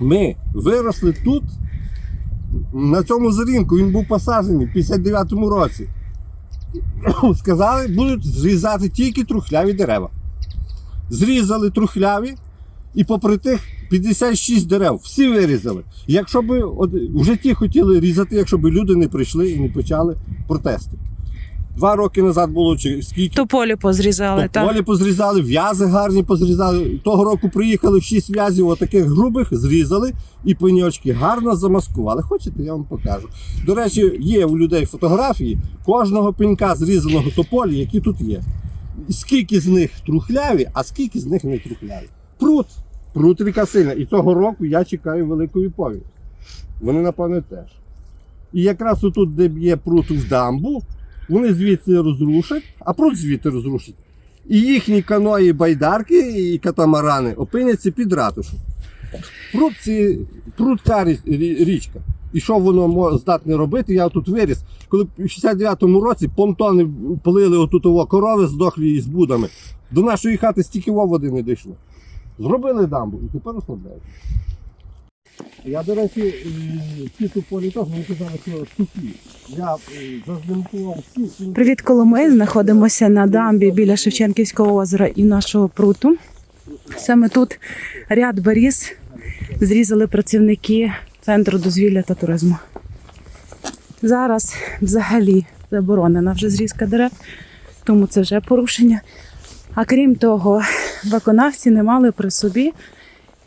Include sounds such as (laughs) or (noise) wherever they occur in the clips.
Ми виросли тут, на цьому зарінку, він був посаджений в 59-му році. (coughs) Сказали, будуть зрізати тільки трухляві дерева. Зрізали трухляві, і попри тих 56 дерев, всі вирізали. Якщо б от, в житті хотіли різати, якщо б люди не прийшли і не почали протести. Два роки назад було чи скільки Тополі позрізали, так. Полі позрізали, в'язи гарні позрізали. Того року приїхали шість в'язів, отаких грубих, зрізали і пеньочки гарно замаскували. Хочете, я вам покажу. До речі, є у людей фотографії кожного пенька зрізаного тополі, які тут є. Скільки з них трухляві, а скільки з них не трухляві. Прут. Прут ріка сильна. І цього року я чекаю великої повіді. Вони, напевно, теж. І якраз тут, де є прут в дамбу, вони звідси розрушать, а пруд звідти розрушить. І їхні каної байдарки і катамарани опиняться під ратушу. Пруд це прудка рі- рі- річка. І що воно здатне робити, я тут виріс. Коли в 69-му році понтони полили отут ово корови здохлі із будами. До нашої хати стільки води не дійшло. Зробили дамбу і тепер розслабляють. Я, до речі, е, ці туполі теж мені казали, що сухі. Я е, зазнимкував всі. Привіт, Коломий. Знаходимося на дамбі біля Шевченківського озера і нашого пруту. Саме тут ряд беріз зрізали працівники центру дозвілля та туризму. Зараз взагалі заборонена вже зрізка дерев, тому це вже порушення. А крім того, виконавці не мали при собі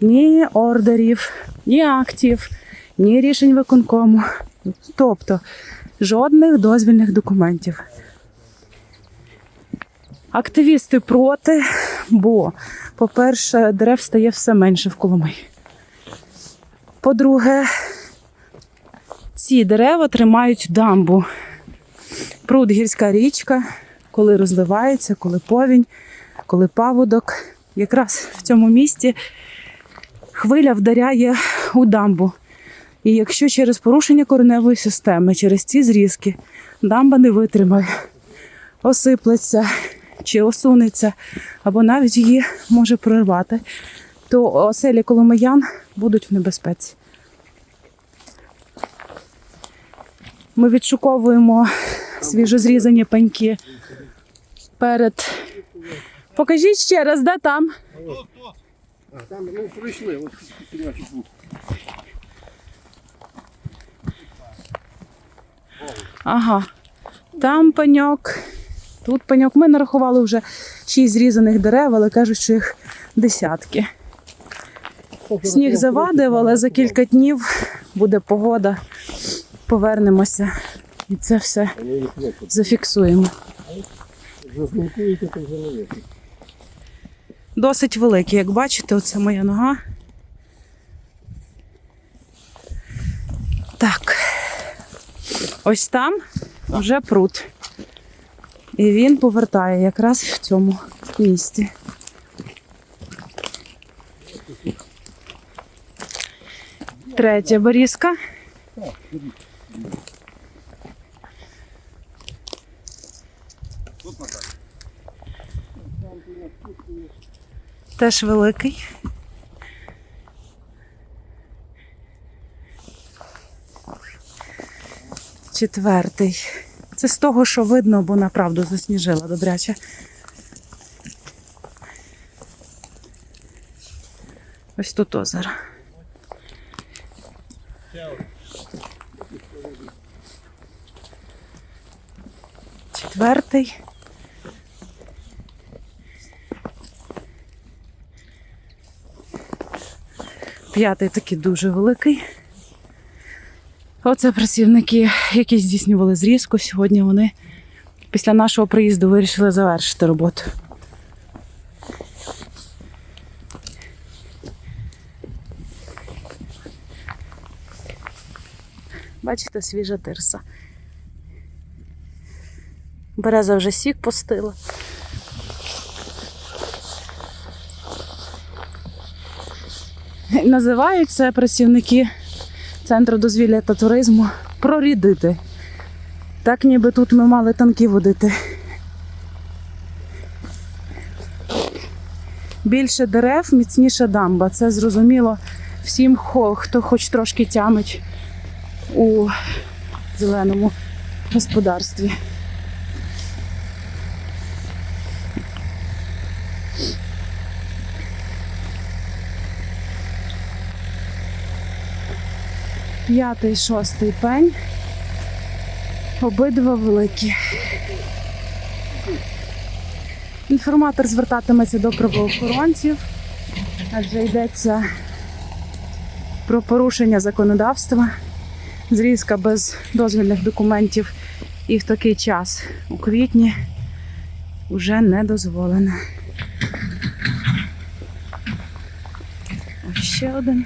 ні ордерів, ні актів, ні рішень виконкому. Тобто жодних дозвільних документів. Активісти проти, бо, по-перше, дерев стає все менше в Коломиї. По-друге, ці дерева тримають дамбу. Пруд гірська річка, коли розливається, коли повінь, коли паводок. Якраз в цьому місці хвиля вдаряє у дамбу. І якщо через порушення кореневої системи, через ці зрізки, дамба не витримає, осиплеться чи осунеться, або навіть її може прорвати, то оселі коломиян будуть в небезпеці. Ми відшуковуємо свіжозрізані пеньки перед. Покажіть ще раз, де там? А, там ми пройшли, ось наші тут. Ага. Там пеньок, тут пеньок. Ми нарахували вже шість зрізаних дерев, але кажуть, що їх десятки. Сніг завадив, але за кілька днів буде погода. Повернемося і це все зафіксуємо. Зазнимкуєте, то вже не. Досить великі, як бачите, оце моя нога. Так. Ось там вже пруд. І він повертає якраз в цьому місці. Третя борізка. берізка. Теж великий. Четвертий. Це з того, що видно, бо направду засніжила добряче. Ось тут озеро. Четвертий. П'ятий такий дуже великий. Оце працівники, які здійснювали зрізку. Сьогодні вони після нашого приїзду вирішили завершити роботу. Бачите, свіжа тирса. Береза вже сік пустила. (laughs) Називають це працівники центру дозвілля та туризму прорідити. Так ніби тут ми мали танки водити. Більше дерев, міцніша дамба. Це зрозуміло всім, хто хоч трошки тямить у зеленому господарстві. П'ятий, шостий пень. Обидва великі. Інформатор звертатиметься до правоохоронців, адже йдеться про порушення законодавства, зрізка без дозвільних документів і в такий час у квітні вже не дозволена. Ще один.